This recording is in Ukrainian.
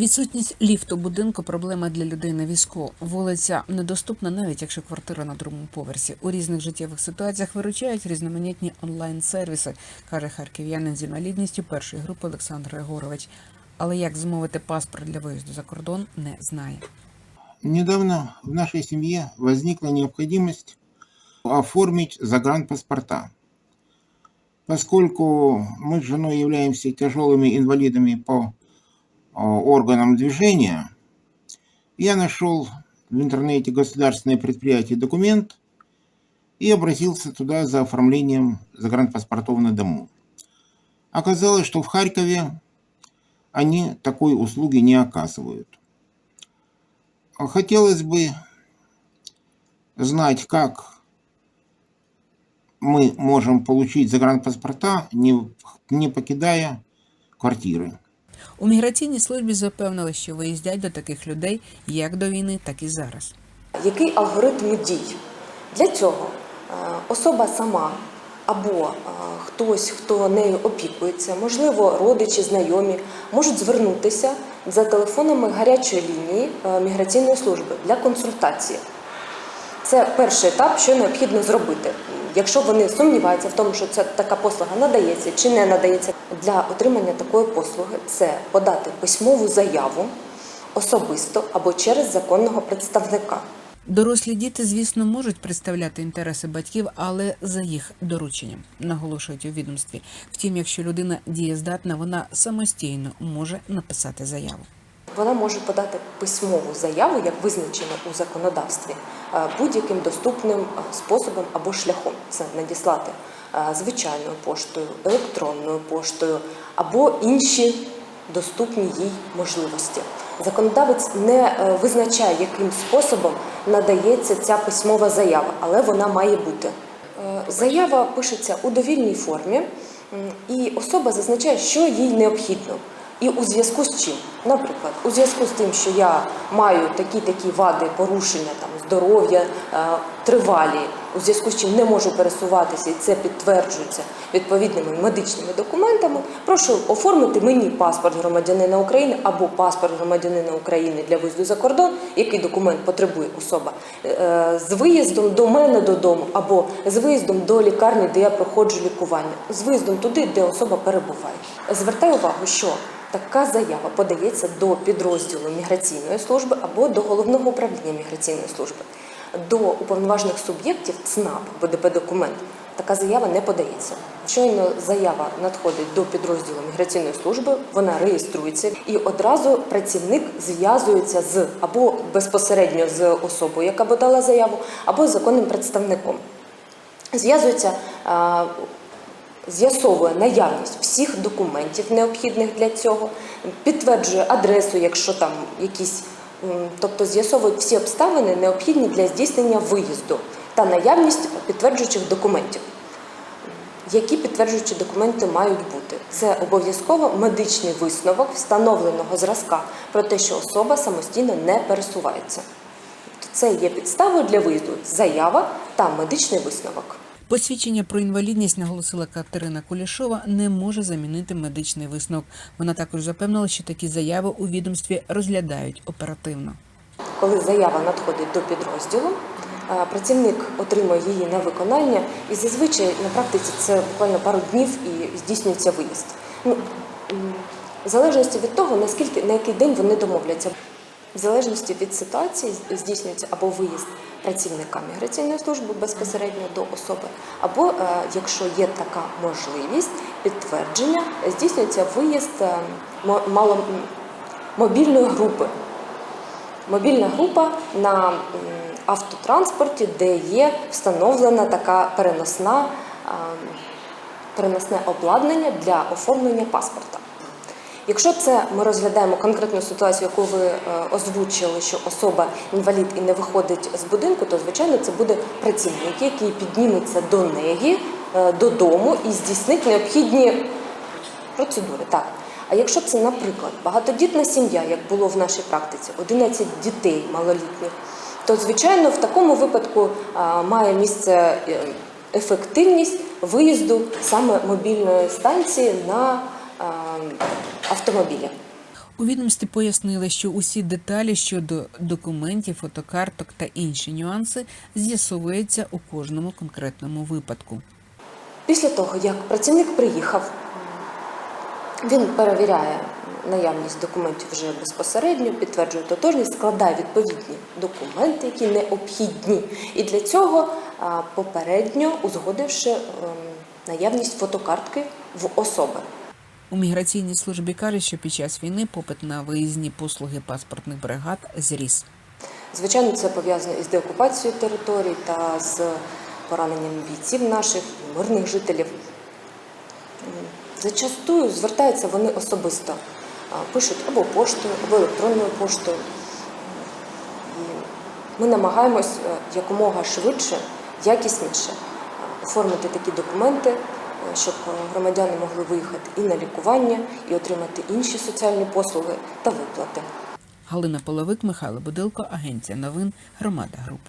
Відсутність ліфту будинку проблема для людей на візку. Вулиця недоступна, навіть якщо квартира на другому поверсі. У різних життєвих ситуаціях виручають різноманітні онлайн-сервіси, каже харків'янин з інвалідністю першої групи Олександр Егорович. Але як змовити паспорт для виїзду за кордон, не знає. Недавно в нашей семье возникла необходимость оформить загранпаспорта. Поскольку мы с женой являемся тяжелыми инвалидами по э, органам движения, я нашел в интернете государственное предприятие документ и обратился туда за оформлением загранпаспортов на дому. Оказалось, что в Харькове они такой услуги не оказывают. Хотелось бы знать, как мы можем получить загранпаспорта, не, не покидая квартиры. У міграційній службі запевнили, що виїздять до таких людей як до війни, так і зараз. Який алгоритм дій? Для цього е, особа сама або е, хтось, хто нею опікується, можливо, родичі, знайомі, можуть звернутися за телефонами гарячої лінії е, міграційної служби для консультації. Це перший етап, що необхідно зробити. Якщо вони сумніваються в тому, що ця така послуга надається чи не надається для отримання такої послуги, це подати письмову заяву особисто або через законного представника. Дорослі діти, звісно, можуть представляти інтереси батьків, але за їх дорученням, наголошують у відомстві. Втім, якщо людина дієздатна, вона самостійно може написати заяву. Вона може подати письмову заяву, як визначено у законодавстві, е, будь-яким доступним е, способом або шляхом. Це надіслати е, звичайною поштою, електронною поштою або інші доступні їй можливості. Законодавець не визначає, яким способом надається ця письмова заява, але вона має бути. Заява пишеться у довільній формі, і особа зазначає, що їй необхідно. І у зв'язку з чим? Наприклад, у зв'язку з тим, що я маю такі-такі вади порушення там, здоров'я е, тривалі, у зв'язку з чим не можу пересуватися, і це підтверджується відповідними медичними документами, прошу оформити мені паспорт громадянина України або паспорт громадянина України для виїзду за кордон, який документ потребує особа, е, з виїздом до мене додому або з виїздом до лікарні, де я проходжу лікування, з виїздом туди, де особа перебуває. Звертаю увагу, що така заява подається до підрозділу міграційної служби або до головного управління міграційної служби. До уповноважених суб'єктів ЦНАП БДП документ така заява не подається. Щойно заява надходить до підрозділу міграційної служби, вона реєструється, і одразу працівник зв'язується з або безпосередньо з особою, яка подала заяву, або з законним представником. Зв'язується з'ясовує наявність всіх документів необхідних для цього, підтверджує адресу, якщо там якісь, тобто з'ясовують всі обставини необхідні для здійснення виїзду та наявність підтверджуючих документів. Які підтверджуючі документи мають бути? Це обов'язково медичний висновок встановленого зразка про те, що особа самостійно не пересувається. Це є підставою для виїзду заява та медичний висновок. Посвідчення про інвалідність, наголосила Катерина Кулішова, не може замінити медичний висновок. Вона також запевнила, що такі заяви у відомстві розглядають оперативно. Коли заява надходить до підрозділу, е, працівник отримує її на виконання, і зазвичай на практиці це буквально пару днів і здійснюється виїзд. Ну, в залежності від того, наскільки на який день вони домовляться. В залежності від ситуації здійснюється або виїзд працівника міграційної служби безпосередньо до особи, або е, якщо є така можливість підтвердження, здійснюється виїзд е, мобільної групи. Мобільна група на автотранспорті, де є встановлена така переносна, переносне обладнання для оформлення паспорта. Якщо це ми розглядаємо конкретну ситуацію, яку ви е, озвучили, що особа інвалід і не виходить з будинку, то звичайно це буде працівник, який підніметься до неї е, додому і здійснить необхідні процедури. Так. А якщо це, наприклад, багатодітна сім'я, як було в нашій практиці, 11 дітей малолітніх, то звичайно в такому випадку має місце е, ефективність виїзду саме мобільної станції на а, автомобілі. У відомстві пояснили, що усі деталі щодо документів, фотокарток та інші нюанси з'ясовуються у кожному конкретному випадку. Після того, як працівник приїхав, він перевіряє наявність документів вже безпосередньо, підтверджує тотожність, складає відповідні документи, які необхідні. І для цього попередньо узгодивши ем, наявність фотокартки в особи. У міграційній службі кажуть, що під час війни попит на виїзні послуги паспортних бригад зріс. Звичайно, це пов'язано із деокупацією територій та з пораненням бійців наших, мирних жителів. Зачастую звертаються вони особисто, пишуть або поштою, або електронною поштою. І ми намагаємось е, якомога швидше, якісніше оформити такі документи, щоб е, громадяни могли виїхати і на лікування, і отримати інші соціальні послуги та виплати. Галина Половик, Михайло Будилко, Агенція новин, Громада Груп.